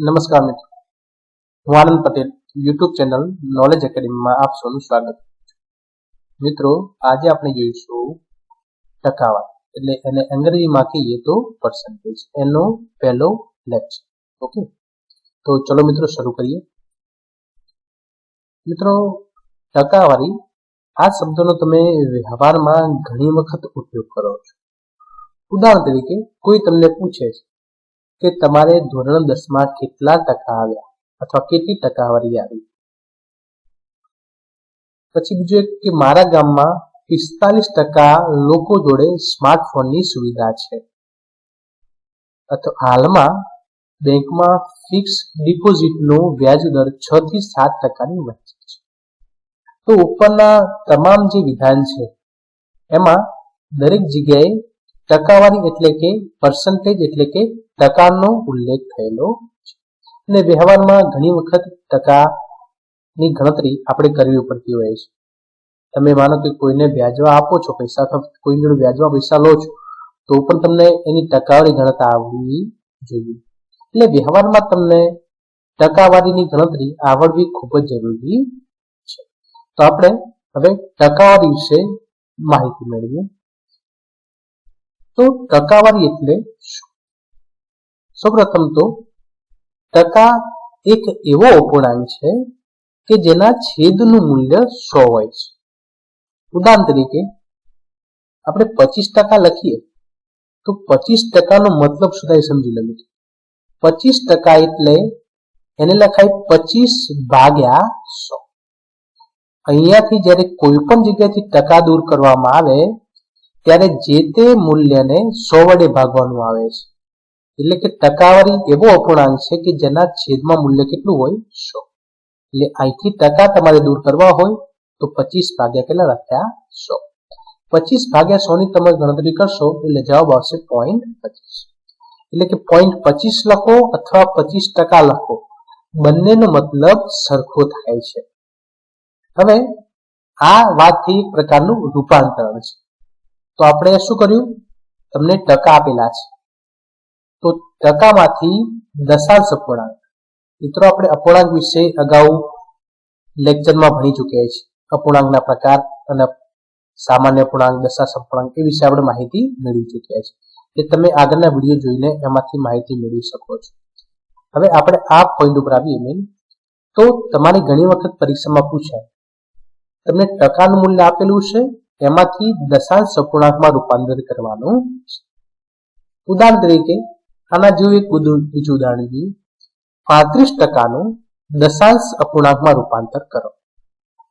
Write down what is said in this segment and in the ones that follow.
નમસ્કાર મિત્રો. હું Anand Patel YouTube channel knowledge એકેડમીમાં આપ સૌનું સ્વાગત. મિત્રો, આજે આપણે જોઈશું ટકાવાર, એટલે એને અંગ્રેજીમાં કહીએ તો પર્સન્ટેજ એનો પહેલો લેક્ચર ઓકે તો ચલો મિત્રો, શરૂ કરીએ. મિત્રો, ટકાવારી, આ શબ્દનો તમે વ્યવહારમાં ઘણી વખત ઉપયોગ કરો છો. ઉદાહરણ તરીકે, કોઈ તમને પૂછે છે કે તમારે ધોરણ દસમાં કેટલા ટકા આવ્યા અથવા કેટલી ટકાવારી આવી? પછી બીજું એક કે મારા ગામમાં પિસ્તાલીસ ટકા લોકો જોડે સ્માર્ટફોનની સુવિધા છે. અથવા હાલમાં બેંકમાં ફિક્સ ડિપોઝિટનો વ્યાજ દર છ થી સાત ટકાની વચ્ચે છે. તો ઉપરના તમામ જે વિધાન છે, એમાં દરેક જગ્યાએ ટકાવારી એટલે કે પર્સન્ટેજ એટલે કે ટકાનો ઉલ્લેખ થયેલો છે. અને વ્યવહારમાં ઘણી વખત ટકાની ગણતરી આપણે કરવી પડતી હોય છે. તમે માનો કે કોઈને વ્યાજવા આપો છો, પૈસા કોઈ જોડે વ્યાજવા પૈસા લો છો, તો પણ તમને એની ટકાવારી ગણતા આવવી જોઈએ. એટલે વ્યવહારમાં તમને ટકાવારીની ગણતરી આવડવી ખૂબ જ જરૂરી છે. તો આપણે હવે ટકાવારી વિશે માહિતી મેળવીએ. તો ટકાવારી એટલે સૌપ્રથમ તો ટકા એક એવો અપૂર્ણાંક છે કે જેના છેદનું મૂલ્ય સો હોય છે. ઉદાહરણ તરીકે આપણે પચીસ ટકા લખીએ તો પચીસ ટકાનો મતલબ શું સમજી લો મિત્રો? પચીસ ટકા એટલે એને લખાય પચીસ ભાગ્યા સો. અહીંયાથી જ્યારે કોઈ પણ જગ્યાથી ટકા દૂર કરવામાં આવે ત્યારે જે તે મૂલ્યને સો વડે ભાગવાનું આવે છે. એટલે કે ટકાવારી એવો અપૂર્ણાંક છે કે જેના છેદમાં મૂલ્ય કેટલું હોય? સો. એટલે અહીંથી ટકા તમારે દૂર કરવા હોય તો પચીસ ભાગ્યા કેટલા રાખ્યા? સો. પચીસ ભાગ્યા સો ની તમે ગણતરી કરશો એટલે જવાબ આવશે પોઈન્ટ પચીસ. એટલે કે પોઈન્ટ પચીસ લખો અથવા પચીસ ટકા લખો. બંનેનો મતલબ સરખો થાય છે. હવે આ વાતથી એક પ્રકારનું રૂપાંતરણ છે. તો આપણે શું કર્યું? તમને ટકા આપેલા છે. તો ટકામાંથી દશાંશ અપૂર્ણાંક. મિત્રો, આપણે અપૂર્ણાંક વિશે અગાઉ લેક્ચરમાં ભણી ચૂક્યા છીએ. અપૂર્ણાંકના પ્રકાર અને સામાન્ય અપૂર્ણાંક, દશાંશ અપૂર્ણાંક એ વિશે આપણે માહિતી મેળવી ચૂક્યા છીએ. એ તમે આગળના વીડિયો જોઈને એમાંથી માહિતી મેળવી શકો છો. હવે આપણે આ પોઈન્ટ ઉપર આવીએ મેન તો તમારી ઘણી વખત પરીક્ષામાં પૂછાય, તમને ટકાનું મૂલ્ય આપેલું છે? એમાંથી દશાંશ અપૂર્ણાંકમાં રૂપાંતર કરવાનું ઉદાહરણ તરીકે આના જેવું એક બીજું ઉદાહરણ પાંત્રીસ ટકાનું દશાંશ અપૂર્ણાંકમાં રૂપાંતર કરો.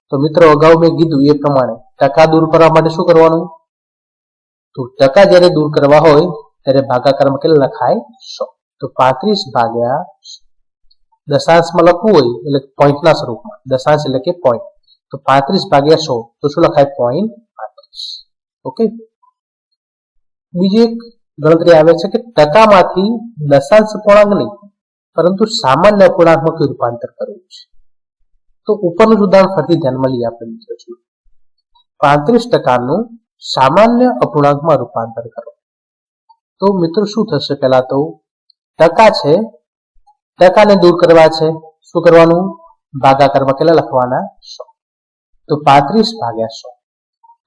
તો મિત્રો અગાઉ મેં કીધું એ પ્રમાણે ટકા દૂર કરવા માટે શું કરવાનું? તો ટકા જ્યારે દૂર કરવા હોય ત્યારે ભાગાકારમાં કેટલા લખાય? સો. તો પાંત્રીસ ભાગ્યા દશાંશમાં લખવું હોય એટલે પોઈન્ટના સ્વરૂપમાં. દશાંશ એટલે કે પોઈન્ટ તો પાંત્રીસ ભાગ્યા સો. તો શું લખાય? Point okay? બીજી એક ગણતરી આવે છે કે ટકામાંથી દશાંશ અપૂર્ણાંક નહીં પરંતુ સામાન્ય અપૂર્ણાંકમાં રૂપાંતર કરવું છે. તો ઉપરનું ઉદાહરણ ફરીથી ધ્યાનમાં લઈએ આપણે મિત્રો છું પાંત્રીસ ટકાનું સામાન્ય અપૂર્ણાંકમાં રૂપાંતર કરો. તો મિત્રો શું થશે પહેલા તો? ટકા છે. ટકાને દૂર કરવા છે. શું કરવાનું? ભાગાકારમાં કેટલા લખવાના? સો. તો પાંત્રીસ ભાગ્યા સો.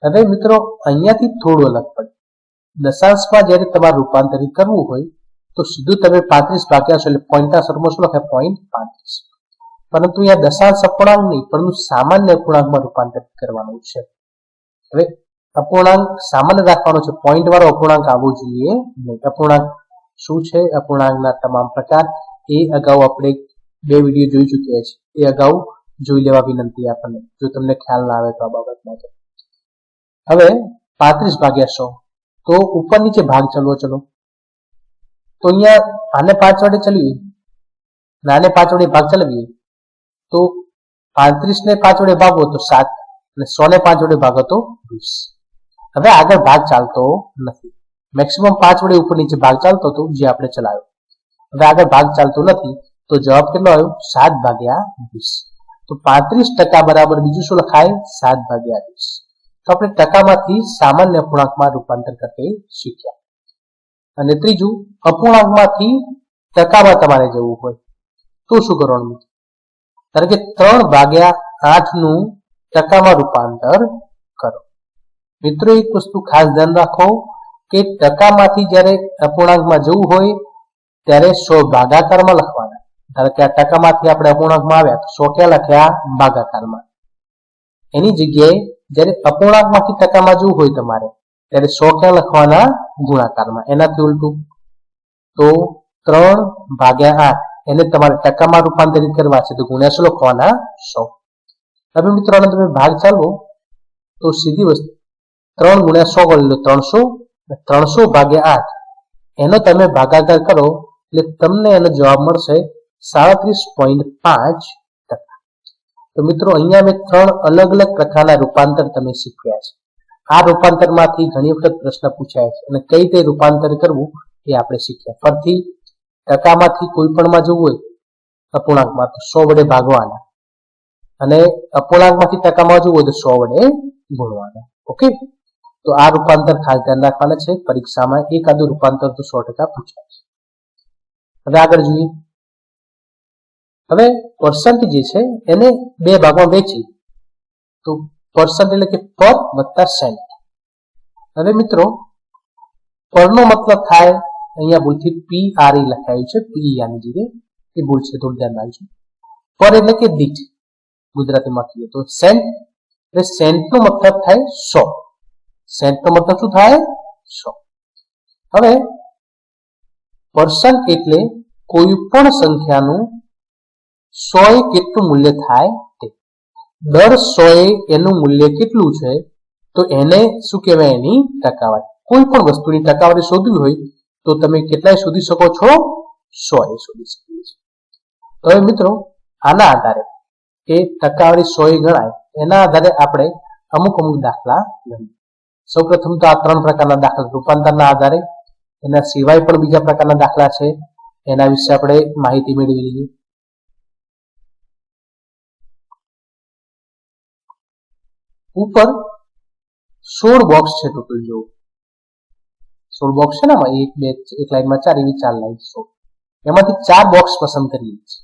હવે મિત્રો, અહીંયાથી થોડું અલગ પડે. દશાંશમાં જ્યારે તમારે રૂપાંતરિત કરવું હોય, તો સીધું તમે પાંત્રીસ ભાગ્યા છો એટલે પોઈન્ટના સ્વરૂપમાં શું લખાય પોઈન્ટ પાંત્રીસ. પરંતુ અહીંયા દશાંશ અપૂર્ણાંક નહીં, પરંતુ સામાન્ય અપૂર્ણાંકમાં રૂપાંતરિત કરવાનું છે. હવે અપૂર્ણાંક સામાન્ય રાખવાનો છે. પોઈન્ટ વાળો અપૂર્ણાંક આવવો જોઈએ. નહીં અપૂર્ણાંક શું છે? અપૂર્ણાંકના તમામ પ્રકાર. એ અગાઉ આપણે બે વીડિયો જોઈ ચૂક્યા છે. એ અગાઉ જોઈ લેવા વિનંતી આપણને. જો તમને ખ્યાલ ના આવે તો આ બાબતમાં હવે પાંત્રીસ ભાગ્યા સો. તો ઉપર નીચે ભાગ ચલો ચલો. તો અહીંયા આને પાંચ વડે ચલવી નાને પાંચ વડે ભાગ ચલાવીએ. તો પાંત્રીસ ને પાંચ વડે ભાગો તો સાત અને સો ને પાંચ વડે ભાગો તો વીસ. હવે આગળ ભાગ ચાલતો નથી. મેક્સિમમ પાંચ વડે ઉપર નીચે ભાગ ચાલતો હતો, જે આપણે ચલાવ્યો હવે આગળ ભાગ ચાલતો નથી, તો જવાબ કેટલો આવ્યો? સાત ભાગ્યા વીસ. તો પાંત્રીસ ટકા બરાબર બીજું શું લખાય? સાત ભાગ્યા વીસ. તો આપણે ટકામાંથી સામાન્ય અપૂર્ણાંકમાં રૂપાંતર કરતે શીખ્યા. અને ત્રીજું, અપૂર્ણાંકમાંથી ટકામાં તમારે જવું હોય, તો શું કરવાનું ધારો કે ત્રણ ભાગ્યા આઠનું ટકામાં રૂપાંતર કરો. મિત્રો, એક વસ્તુ ખાસ ધ્યાન રાખો કે ટકામાંથી જ્યારે અપૂર્ણાંકમાં જવું હોય, ત્યારે સો ભાગાકારમાં લખવાના. ધારો કે આ ટકામાંથી આપણે અપૂર્ણાંકમાં આવ્યા, તો સો ક્યાં લખ્યા? ભાગાકારમાં. એની જગ્યાએ જ્યારે અપૂર્ણાંકમાંથી ટકામાં જવું હોય તમારે, ત્યારે સો ક્યાં લખવાના ગુણાકારમાં. એનાથી ઉલટું તો ત્રણ ભાગ્યા આઠ, એને તમારે ટકામાં રૂપાંતરિત કરવા છે. તો ગુણ્યા શું લખવાના? સો. હવે મિત્રો તમે ભાગ ચાલો, તો સીધી વસ્તુ, ત્રણ ગુણ્યા સો કરી લો, ત્રણસો ત્રણસો ભાગ્યા આઠ. એનો તમે ભાગાકાર કરો, એટલે તમને એનો જવાબ મળશે સાડત્રીસ પોઈન્ટ પાંચ તો મિત્રો, અહીંયા મેં ત્રણ અલગ અલગ પ્રકારના રૂપાંતર તમે શીખવ્યા છે. આ રૂપાંતરમાંથી ઘણી વખત પ્રશ્ન પૂછાય છે અને કઈ રીતે રૂપાંતર કરવું એ આપણે શીખ્યા. ફરીથી ટકામાંથી કોઈ પણમાં જવું હોય, અપૂર્ણાંકમાં તો સો વડે ભાગવાના. અને અપૂર્ણાંકમાંથી ટકામાં જવું હોય તો સો વડે ગુણવાના. ઓકે? તો આ રૂપાંતર ખાસ ધ્યાન રાખવાના છે. પરીક્ષામાં એકાદું રૂપાંતર તો સો ટકા પૂછાય છે. હવે આગળ જોઈએ. હવે પર્સન્ટ જે છે, એને બે ભાગમાં વેચી તો પર્સન્ટ એટલે કે પર વત્તા સેન્ટ હવે મિત્રો પરનો મતલબ થાય, અહીંયા ભૂલથી પી આર ઈ લખાયું છે પી આની જગ્યાએ, એ ભૂલ છે, થોડું ધ્યાન રાખજો પર એટલે કે દીઠ ગુજરાતીમાં કહીએ તો સેન્ટ એટલે સેન્ટનો મતલબ થાય સો. સેન્ટનો મતલબ શું થાય? સો. હવે પર્સન્ટ એટલે કોઈ પણ સંખ્યાનું સો એ કેટલું મૂલ્ય થાય તે દર સો એ એનું મૂલ્ય કેટલું છે? તો એને શું કહેવાય એની ટકાવારી? કોઈ પણ વસ્તુની ટકાવારી શોધવી હોય તો તમે કેટલાય શોધી શકો છો? સો એ શોધી શકીએ છીએ હવે મિત્રો, આના આધારે એ ટકાવારી સો એ ગણાય, એના આધારે આપણે અમુક અમુક દાખલા ગણીએ. સૌપ્રથમ તો આ ત્રણ પ્રકારના દાખલા, રૂપાંતરના આધારે, એના સિવાય પણ બીજા પ્રકારના દાખલા છે. એના વિશે આપણે માહિતી મેળવી લઈએ. ઉપર સોળ બોક્સ છે ટોટલ જો. સોળ બોક્સ છે ને આમાં એક, બે, એક લાઈનમાં ચાર એવી ચાર લાઈન સોળ એમાંથી ચાર બોક્સ પસંદ કરીએ છીએ.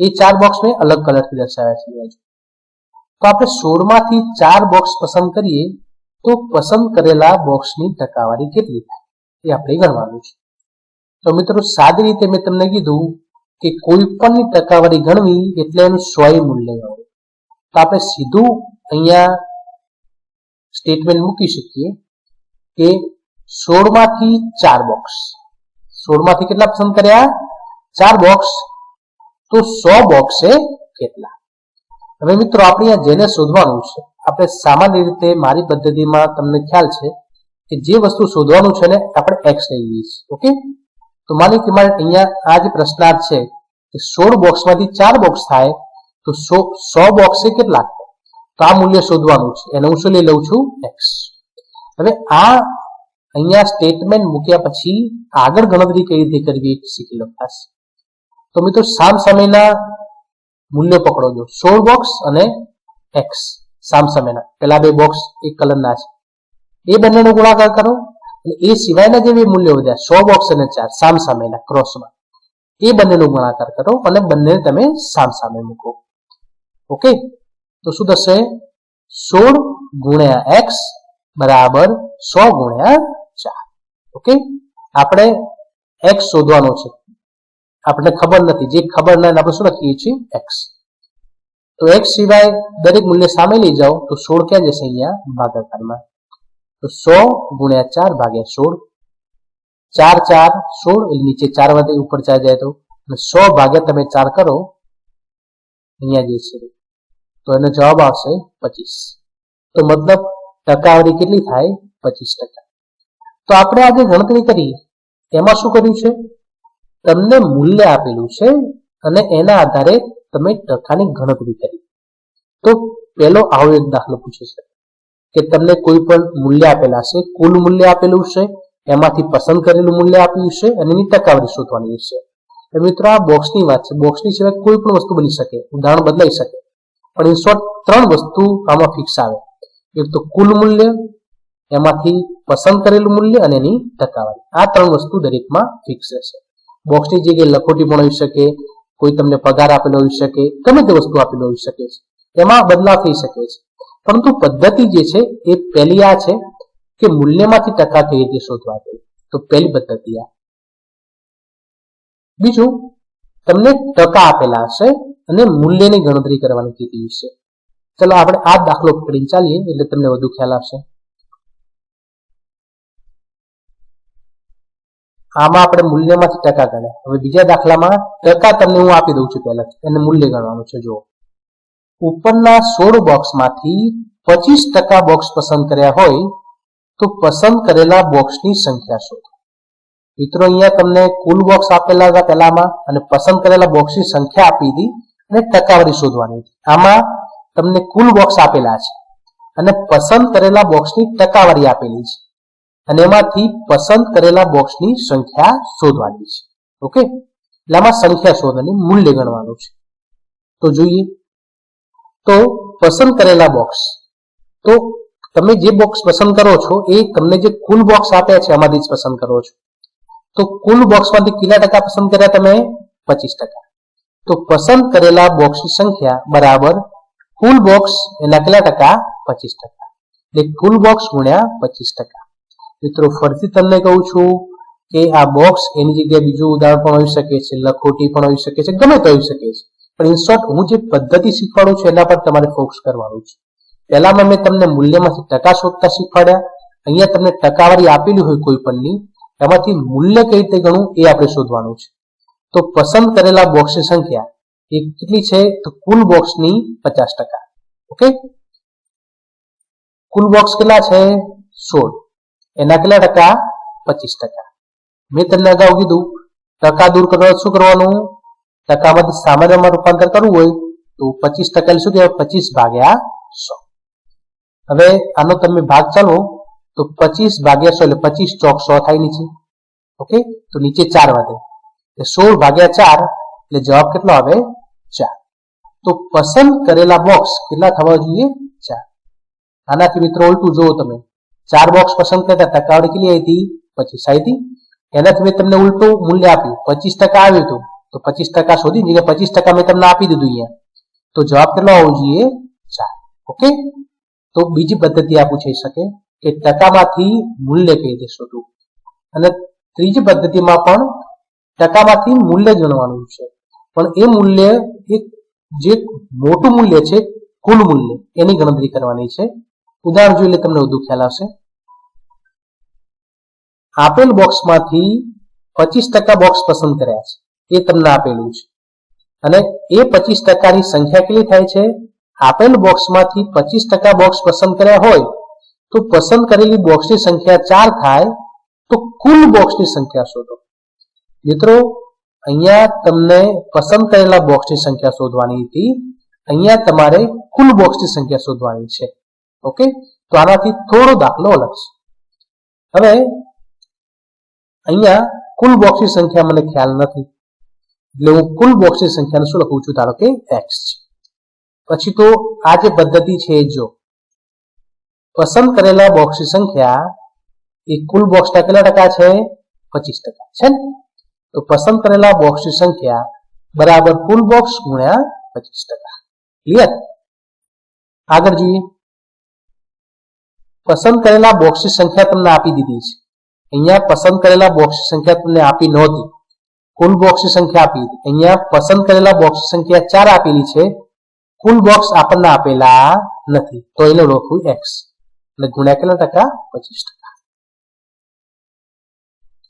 એ ચાર બોક્સ મેં અલગ કલરથી દર્શાવ્યા છે તો આપણે સોળમાંથી ચાર બોક્સ પસંદ કરીએ, તો પસંદ કરેલા બોક્સની ટકાવારી કેટલી થાય? એ આપણે ગણવાનું છે. તો મિત્રો, સાદી રીતે મેં તમને કીધું કે કોઈ પણની ટકાવારી ગણવી એટલે એનું સોય મૂલ્ય હોય તો આપણે સીધું અહીંયા સ્ટેટમેન્ટ મૂકી શકીએ કે સોળમાંથી ચાર બોક્સ સોળમાંથી કેટલા પસંદ કર્યા? ચાર બોક્સ તો સો બોક્સે કેટલા? હવે મિત્રો, આપણે અહીંયા જેને શોધવાનું છે, આપણે સામાન્ય રીતે મારી પદ્ધતિમાં તમને ખ્યાલ છે કે જે વસ્તુ શોધવાનું છે ને આપણે એક્સ લઈએ છીએ, ઓકે? તો માની કે મારે અહીંયા આ જે પ્રશ્નાર્થ છે કે સોળ બોક્સમાંથી ચાર બોક્સ થાય, તો સો સો બોક્સે કેટલા? તો આ મૂલ્ય શોધવાનું છે. એને હું શું લઈ લઉં છું? એક્સ હવે આ અહીંયા સ્ટેટમેન્ટ મૂક્યા પછી આગળ ગણતરી કઈ રીતે કરવી શીખી લો. ખાસ તો મિત્રો સામ સામેના મૂલ્યો પકડો છો સોળ બોક્સ અને એક્સ સામ સામેના પેલા બે બોક્સ એક કલરના છે. એ બંનેનો ગુણાકાર કરો. એ સિવાયના જે બે મૂલ્યો વધ્યા, સો બોક્સ અને ચાર સામ સામેના ક્રોસમાં એ બંનેનો ગુણાકાર કરો અને બંનેને તમે સામ સામે મૂકો. ઓકે તો શું થશે? સોળ ગુણ્યા એક્સ બરાબર સો ગુણ્યા ચાર. ઓકે? આપણે એક્સ શોધવાનો છે. આપણને ખબર નથી. જે ખબર ના આપણે શું લખીએ છીએ? એક્સ. તો એક્સ સિવાય દરેક મૂલ્ય સામે લઈ જાઓ તો સોળ ક્યાં જશે અહીંયા? ભાગાકારમાં. તો સો ગુણ્યા ચાર ભાગ્યા સોળ. ચાર ચાર સોળ નીચે ચાર વધે ઉપર ચાર જાય તો સો ભાગ્યા તમે ચાર કરો, અહીંયા જે છે. તો એનો જવાબ આવશે પચીસ. તો મતલબ ટકાવારી કેટલી થાય? પચીસ ટકા. તો આપણે આજે ગણતરી કરી. એમાં શું કર્યું છે? તમને મૂલ્ય આપેલું છે અને એના આધારે તમે ટકાની ગણતરી કરી. તો પેલો આવો એક દાખલો પૂછે છે કે તમને કોઈ પણ મૂલ્ય આપેલા છે, કુલ મૂલ્ય આપેલું છે, એમાંથી પસંદ કરેલું મૂલ્ય આપ્યું છે અને એની ટકાવારી શોધવાની છે. મિત્રો આ બોક્સની વાત છે. બોક્સની સિવાય કોઈ પણ વસ્તુ બની શકે. ઉદાહરણ બદલાઈ શકે. પણ એ શોર્ટ ત્રણ વસ્તુ આમાં ફિક્સ આવે. એક તો કુલ મૂલ્ય, એમાંથી પસંદ કરેલું મૂલ્ય અને એની ટકાવારી. આ ત્રણ વસ્તુ દરેકમાં ફિક્સ રહેશે બોક્સની જગ્યાએ લખોટી પણ હોઈ શકે, કોઈ તમને પગાર આપેલો હોઈ શકે, ગમે તે વસ્તુ આપેલો હોઈ શકે છે. એમાં બદલાવ થઈ શકે છે. પરંતુ પદ્ધતિ જે છે એ પહેલી આ છે કે મૂલ્યમાંથી ટકા કઈ રીતે શોધવા જોઈએ તો પહેલી પદ્ધતિ આ. બીજું, તમને ટકા આપેલા હશે અને મૂલ્યની ગણતરી કરવાની કીધી છે ચલો આપણે આ દાખલો પકડીને ચાલીએ, એટલે તમને વધુ ખ્યાલ આવશે. આમાં આપણે મૂલ્યમાંથી ટકા ગણ્યા હવે બીજા દાખલામાં ટકા તમને હું આપી દઉં છું પહેલા. એને મૂલ્ય ગણવાનું છે, જુઓ. ઉપરના સોળ બોક્સમાંથી પચીસ ટકા બોક્સ પસંદ કર્યા હોય, તો પસંદ કરેલા બોક્સની સંખ્યા શોધો. મિત્રો, અહીંયા તમને કુલ બોક્સ આપેલા હતા પહેલામાં, અને પસંદ કરેલા બોક્સની સંખ્યા આપી હતી. અને ટકાવારી શોધવાની છે. આમાં તમને કુલ બોક્સ આપેલા છે. અને પસંદ કરેલા બોક્સની ટકાવારી આપેલી છે. અને એમાંથી પસંદ કરેલા બોક્સની સંખ્યા શોધવાની છે. ઓકે? એટલે આમાં સંખ્યા શોધવાની મૂલ્ય ગણવાનું છે. તો જોઈએ. તો પસંદ કરેલા બોક્સ તો તમે જે બોક્સ પસંદ કરો છો, એ તમને જે કુલ બોક્સ આપ્યા છે એમાંથી જ પસંદ કરો છો. તો કુલ બોક્સમાંથી કેટલા ટકા પસંદ કર્યા તમે? પચીસ ટકા. તો પસંદ કરેલા બોક્સની સંખ્યા બરાબર કુલ બોક્સ એના કેટલા ટકા? પચીસ ટકા. એટલે કુલ બોક્સ ગુણ્યા પચીસ ટકા. મિત્રો, ફરીથી તમને કહું છું કે આ બોક્સ એની જગ્યાએ બીજું ઉદાહરણ પણ હોઈ શકે છે, લખોટી પણ હોઈ શકે છે, ગમે તે હોઈ શકે છે. પણ ઇન શોર્ટ હું જે પદ્ધતિ શીખવાડું છું એના પર તમારે ફોકસ કરવાનું છે. પહેલામાં મેં તમને મૂલ્યમાંથી ટકા શોધતા શીખવાડ્યા. અહીંયા તમને ટકાવારી આપેલી હોય કોઈ પણની. એમાંથી મૂલ્ય કઈ રીતે ગણવું એ આપણે શોધવાનું છે. તો પસંદ કરેલા બોક્સની સંખ્યા એ કેટલી છે? તો કુલ બોક્સની પચાસ ટકા. ઓકે? કુલ બોક્સ કેટલા છે? સોળ. એના કેટલા ટકા? પચીસ ટકા. મેં તમને અગાઉ કીધું, ટકા દૂર કરવા શું કરવાનું? ટકામાંથી સામાન્યમાં રૂપાંતર કરવું હોય તો પચીસ ટકા શું કહેવાય? પચીસ ભાગ્યા સો. હવે આનો તમે ભાગ ચાલો, તો પચીસ ભાગ્યા સો એટલે પચીસ ચોક સો થાય નીચે. ઓકે? તો નીચે ચાર વધે સોળ ભાગ્યા ચાર એટલે જવાબ કેટલો આવે? ચાર. તો પસંદ કરેલા બોક્સ કેટલા થવા જોઈએ? ચાર. આનાથી મિત્રો ઉલટું જુઓ તમે. ચાર બોક્સ પસંદ કરતા ટકાવાળી કેટલી આવી હતી? પચીસ આવી હતી. એનાથી મેં તમને ઉલટું મૂલ્ય આપ્યું. પચીસ ટકા આવ્યું હતું. તો પચીસ ટકા શોધી જગ્યાએ પચીસ ટકા મેં તમને આપી દીધું અહીંયા. તો જવાબ કેટલો આવવો જોઈએ? ચાર. ઓકે? તો બીજી પદ્ધતિ આ પૂછાઈ શકે કે ટકામાંથી મૂલ્ય કઈ રીતે શોધવું અને ત્રીજી પદ્ધતિમાં પણ ટકામાંથી મૂલ્ય ગણવાનું છે. પણ એ મૂલ્ય એક જે મોટું મૂલ્ય છે, કુલ મૂલ્ય, એની ગણતરી કરવાની છે. ઉદાહરણ જોઈ એટલે તમને વધુ ખ્યાલ આવશે. આપેલ બોક્સમાંથી પચીસ ટકા બોક્સ પસંદ કર્યા છે. એ તમને આપેલું છે. અને એ પચીસ ટકાની સંખ્યા કેટલી થાય છે? આપેલ બોક્સમાંથી પચીસ ટકા બોક્સ પસંદ કર્યા હોય, તો પસંદ કરેલી બોક્સની સંખ્યા ચાર થાય, તો કુલ બોક્સની સંખ્યા શોધો. મિત્રો, અહીંયા તમને પસંદ કરેલા બોક્સની સંખ્યા શોધવાની હતી. અહીંયા તમારે કુલ બોક્સની સંખ્યા શોધવાની છે. ઓકે? તો આનાથી થોડો દાખલો અલગ છે. હવે, અહીંયા કુલ બોક્સની સંખ્યા મને ખ્યાલ નથી. એટલે હું કુલ બોક્સની સંખ્યાને શું લખું છું? ધારો કે એક્સ છે. પછી તો આ જે પદ્ધતિ છે જો. પસંદ કરેલા બોક્સની સંખ્યા એ કુલ બોક્સના કેટલા ટકા છે? પચીસ ટકા. છે ને? તો પસંદ કરેલા બોક્સની સંખ્યા બરાબર કુલ બોક્સ ગુણ્યા પચીસ ટકા. ક્લિયર આગળ જઈએ. પસંદ કરેલા બોક્સની સંખ્યા તમને આપી દીધી છે. અહીંયા પસંદ કરેલા બોક્સની સંખ્યા તમને આપી નહોતી. કુલ બોક્સની સંખ્યા આપી અહીંયા પસંદ કરેલા બોક્સની સંખ્યા ચાર આપેલી છે. કુલ બોક્સ આપણને આપેલા નથી. તો એને લખવું એક્સ એટલે ગુણ્યા કેટલા ટકા? પચીસ ટકા.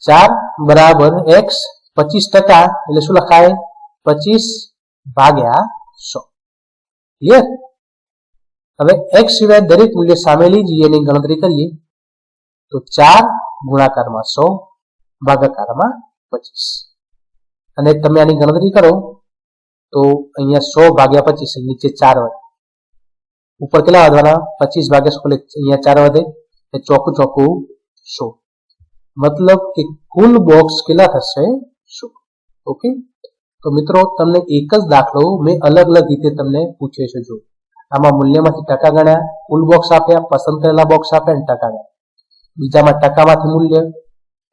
ચાર બરાબર એક્સ પચીસ ટકા એટલે શું લખાય પચીસ ભાગ્યા સો ક્લિયર હવે એક્સ સિવાય દરેક મૂલ્ય સામેલી જ એની ગણતરી કરીએ તો ચાર ગુણાકારમાં સો ભાગાકારમાં પચીસ અને તમે આની ગણતરી કરો તો અહીંયા સો ભાગ્યા પચીસ નીચે ચાર વધે ઉપર કેટલા વધવાના પચીસ ભાગ્યા સો એટલે અહીંયા ચાર વધે એટલે ચોખ્ખું ચોખ્ખું સો મતલબ કે કુલ બોક્સ કેટલા થશે સો ઓકે તો મિત્રો, તમને એક જ દાખલો મેં અલગ અલગ રીતે તમને પૂછે છે જો. આમાં મૂલ્યમાંથી ટકા ગણ્યા કુલ બોક્સ આપ્યા, પસંદ કરેલા બોક્સ આપ્યા અને ટકા ગણ્યા. બીજામાં ટકામાંથી મૂલ્ય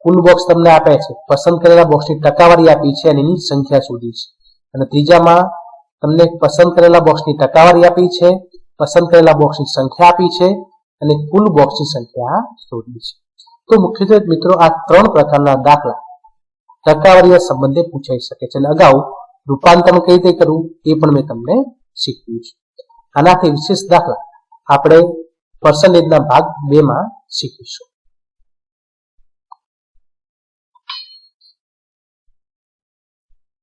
કુલ બોક્સ તમને આપ્યા છે. પસંદ કરેલા બોક્સની ટકાવારી આપી છે અને એની સંખ્યા શોધી છે. અને ત્રીજામાં તમને પસંદ કરેલા બોક્સની ટકાવારી આપી છે, પસંદ કરેલા બોક્સની સંખ્યા આપી છે, અને કુલ બોક્સની સંખ્યા શોધી છે. તો મુખ્યત્વે મિત્રો આ ત્રણ પ્રકારના દાખલા. ટકાવારીના સંબંધે પૂછાઈ શકે છે. અને અગાઉ રૂપાંતરણ કઈ રીતે કરવું એ પણ મેં તમને શીખવ્યું છે. આનાથી વિશેષ દાખલા આપણે પર્સન્ટેજના ભાગ બે માં શીખીશું.